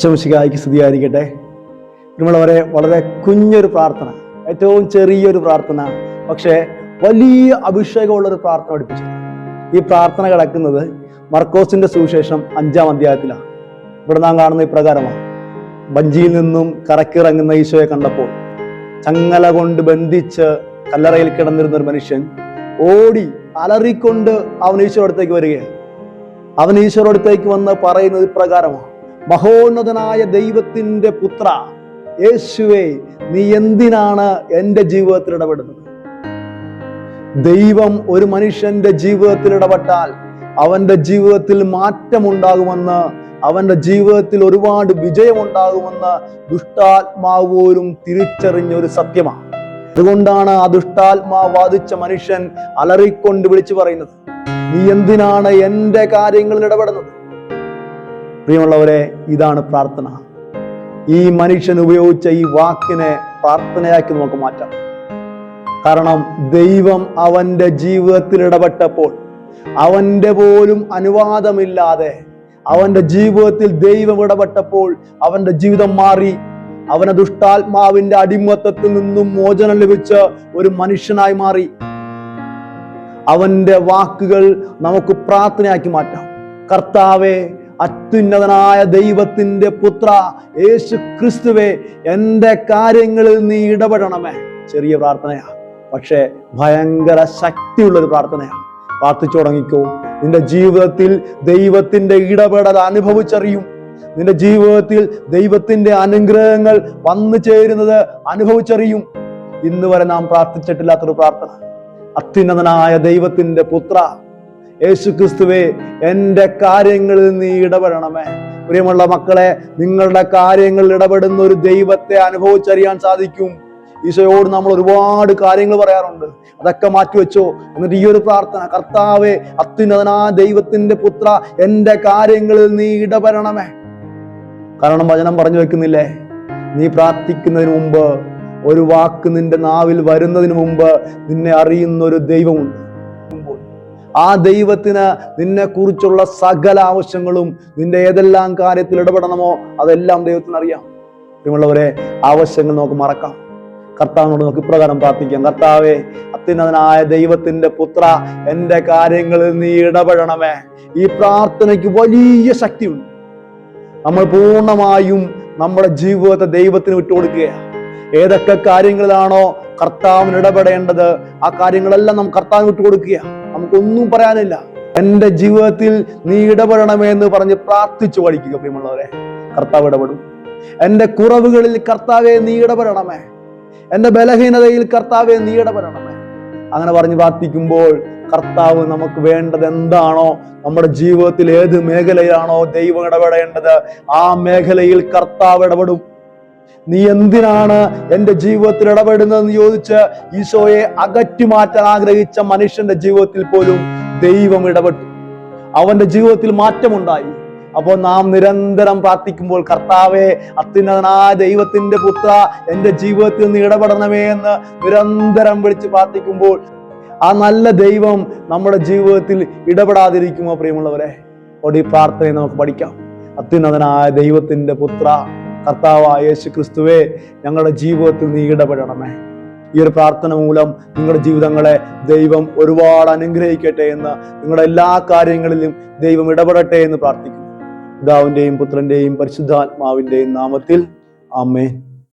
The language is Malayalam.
ശംശികായ്ക്ക് സ്തുതിയായിരിക്കട്ടെ. നമ്മളവരെ വളരെ കുഞ്ഞൊരു പ്രാർത്ഥന ഏറ്റവും ചെറിയൊരു പ്രാർത്ഥന പക്ഷേ വലിയ അഭിഷേകമുള്ളൊരു പ്രാർത്ഥന പഠിപ്പിച്ചു ഈ പ്രാർത്ഥന കിടക്കുന്നത് മർക്കോസിന്റെ സുവിശേഷം അഞ്ചാം അധ്യായത്തിലാണ്. ഇവിടെ നാം കാണുന്ന ഇപ്രകാരമാണ്. വഞ്ചിയിൽ നിന്നും കറക്കിറങ്ങുന്ന ഈശോയെ കണ്ടപ്പോൾ ചങ്ങല കൊണ്ട് ബന്ധിച്ച് കല്ലറയിൽ കിടന്നിരുന്ന ഒരു മനുഷ്യൻ ഓടി അലറിക്കൊണ്ട് അവൻ ഈശോ അടുത്തേക്ക് വരികയാണ്. അവൻ ഈശോയുടെ അടുത്തേക്ക് വന്ന് പറയുന്നത് ഇപ്രകാരമാണ്. മഹോന്നതനായ ദൈവത്തിന്റെ പുത്ര യേശുവേ നീ എന്തിനാണ് എന്റെ ജീവിതത്തിൽ ഇടപെടുന്നത്? ദൈവം ഒരു മനുഷ്യന്റെ ജീവിതത്തിൽ ഇടപെട്ടാൽ അവന്റെ ജീവിതത്തിൽ മാറ്റമുണ്ടാകുമെന്ന് അവന്റെ ജീവിതത്തിൽ ഒരുപാട് വിജയമുണ്ടാകുമെന്ന് ദുഷ്ടാത്മാവ് പോലും തിരിച്ചറിഞ്ഞ ഒരു സത്യമാണ്. അതുകൊണ്ടാണ് ആ ദുഷ്ടാത്മാവ് വാദിച്ച മനുഷ്യൻ അലറിക്കൊണ്ട് വിളിച്ചു പറയുന്നത് നീ എന്തിനാണ് എന്റെ കാര്യങ്ങളിൽ ഇടപെടുന്നത്? പ്രിയമുള്ളവരെ ഇതാണ് പ്രാർത്ഥന. ഈ മനുഷ്യൻ ഉപയോഗിച്ച ഈ വാക്കിനെ പ്രാർത്ഥനയാക്കി നമുക്ക് മാറ്റാം. കാരണം ദൈവം അവന്റെ ജീവിതത്തിൽ ഇടപെട്ടപ്പോൾ അവന്റെ പോലും അനുവാദമില്ലാതെ അവന്റെ ജീവിതത്തിൽ ദൈവം ഇടപെട്ടപ്പോൾ അവന്റെ ജീവിതം മാറി. അവനെ ദുഷ്ടാത്മാവിന്റെ അടിമത്തത്തിൽ നിന്നും മോചനം ലഭിച്ച ഒരു മനുഷ്യനായി മാറി. അവന്റെ വാക്കുകൾ നമുക്ക് പ്രാർത്ഥനയാക്കി മാറ്റാം. കർത്താവെ അത്യുന്നതനായ ദൈവത്തിന്റെ പുത്ര യേശു ക്രിസ്തുവെ എന്റെ കാര്യങ്ങളിൽ നീ ഇടപെടണമേ. ചെറിയ പ്രാർത്ഥനയാ പക്ഷേ ഭയങ്കര ശക്തിയുള്ളൊരു പ്രാർത്ഥനയാണ് പ്രാർത്ഥിച്ചു തുടങ്ങിക്കോ. നിന്റെ ജീവിതത്തിൽ ദൈവത്തിന്റെ ഇടപെടൽ അനുഭവിച്ചറിയും. നിന്റെ ജീവിതത്തിൽ ദൈവത്തിന്റെ അനുഗ്രഹങ്ങൾ വന്നു ചേരുന്നത് അനുഭവിച്ചറിയും. ഇന്ന് വരെ നാം പ്രാർത്ഥിച്ചിട്ടില്ലാത്തൊരു പ്രാർത്ഥന. അത്യുന്നതനായ ദൈവത്തിന്റെ പുത്ര യേശു ക്രിസ്തുവേ എന്റെ കാര്യങ്ങളിൽ നീ ഇടപെടണമേ. പ്രിയമുള്ള മക്കളെ നിങ്ങളുടെ കാര്യങ്ങളിൽ ഇടപെടുന്ന ഒരു ദൈവത്തെ അനുഭവിച്ചറിയാൻ സാധിക്കും. ഈശോയോട് നമ്മൾ ഒരുപാട് കാര്യങ്ങൾ പറയാറുണ്ട്. അതൊക്കെ മാറ്റിവെച്ചോ. എന്നിട്ട് ഈ ഒരു പ്രാർത്ഥന കർത്താവെ അത്യുന്നതനാ ദൈവത്തിന്റെ പുത്ര എന്റെ കാര്യങ്ങളിൽ നീ ഇടപെടണമേ. കാരണം വചനം പറഞ്ഞു വെക്കുന്നില്ലേ? നീ പ്രാർത്ഥിക്കുന്നതിന് മുമ്പ് ഒരു വാക്ക് നിന്റെ നാവിൽ വരുന്നതിന് മുമ്പ് നിന്നെ അറിയുന്ന ഒരു ദൈവമുണ്ട്. ആ ദൈവത്തിന് നിന്നെക്കുറിച്ചുള്ള സകല ആവശ്യങ്ങളും നിന്റെ ഏതെല്ലാം കാര്യത്തിൽ ഇടപെടണമോ അതെല്ലാം ദൈവത്തിന് അറിയാം. പ്രിയമുള്ളവരെ ആവശ്യങ്ങൾ നമുക്ക് മറക്കാം. കർത്താവിനോട് നമുക്ക് ഇപ്രകാരം പ്രാർത്ഥിക്കാം. കർത്താവേ അത്യുന്നതനായ ദൈവത്തിന്റെ പുത്ര എന്റെ കാര്യങ്ങളിൽ നീ ഇടപെടണമേ. ഈ പ്രാർത്ഥനയ്ക്ക് വലിയ ശക്തിയുണ്ട്. നമ്മൾ പൂർണമായും നമ്മുടെ ജീവിതത്തെ ദൈവത്തിന് വിട്ടുകൊടുക്കുകയാണ്. ഏതൊക്കെ കാര്യങ്ങളിലാണോ കർത്താവിന് ഇടപെടേണ്ടത് ആ കാര്യങ്ങളെല്ലാം നാം കർത്താവിന് വിട്ടുകൊടുക്കുക നമുക്കൊന്നും പറയാനില്ല. എന്റെ ജീവിതത്തിൽ നീ ഇടപെടണമേ എന്ന് പറഞ്ഞ് പ്രാർത്ഥിച്ചു പഠിക്കുക പ്രിയമുള്ളവരെ. കർത്താവ് ഇടപെടും. എന്റെ കുറവുകളിൽ കർത്താവെ നീ ഇടപെടണമേ. എന്റെ ബലഹീനതയിൽ കർത്താവെ നീ ഇടപെടണമേ. അങ്ങനെ പറഞ്ഞ് പ്രാർത്ഥിക്കുമ്പോൾ കർത്താവ് നമുക്ക് വേണ്ടത് എന്താണോ നമ്മുടെ ജീവിതത്തിൽ ഏത് മേഖലയിലാണോ ദൈവം ഇടപെടേണ്ടത് ആ മേഖലയിൽ കർത്താവ് ഇടപെടും. നീ എന്തിനാണ് എന്റെ ജീവിതത്തിൽ ഇടപെടുന്നതെന്ന് ചോദിച്ച് ഈശോയെ അകറ്റി മാറ്റാൻ ആഗ്രഹിച്ച മനുഷ്യന്റെ ജീവിതത്തിൽ പോലും ദൈവം ഇടപെട്ടു. അവന്റെ ജീവിതത്തിൽ മാറ്റമുണ്ടായി. അപ്പോൾ നാം നിരന്തരം പ്രാർത്ഥിക്കുമ്പോൾ കർത്താവെ അത്യുന്നതനായ ദൈവത്തിന്റെ പുത്ര എന്റെ ജീവിതത്തിൽ നിന്ന് ഇടപെടണമേ എന്ന് നിരന്തരം വിളിച്ച് പ്രാർത്ഥിക്കുമ്പോൾ ആ നല്ല ദൈവം നമ്മുടെ ജീവിതത്തിൽ ഇടപെടാതിരിക്കുമോ പ്രിയമുള്ളവരെ? ഒടി പ്രാർത്ഥനയെ നമുക്ക് പഠിക്കാം. അത്യുന്നതനായ ദൈവത്തിന്റെ പുത്ര കർത്താവായ യേശു ക്രിസ്തുവേ ഞങ്ങളുടെ ജീവിതത്തിൽ നീ ഇടപെടണമേ. ഈ ഒരു പ്രാർത്ഥന മൂലം നിങ്ങളുടെ ജീവിതങ്ങളെ ദൈവം ഒരുപാട് അനുഗ്രഹിക്കട്ടെ എന്ന് നിങ്ങളുടെ എല്ലാ കാര്യങ്ങളിലും ദൈവം ഇടപെടട്ടെ എന്ന് പ്രാർത്ഥിക്കുന്നു. പിതാവിന്റെയും പുത്രന്റെയും പരിശുദ്ധാത്മാവിന്റെയും നാമത്തിൽ ആമേൻ.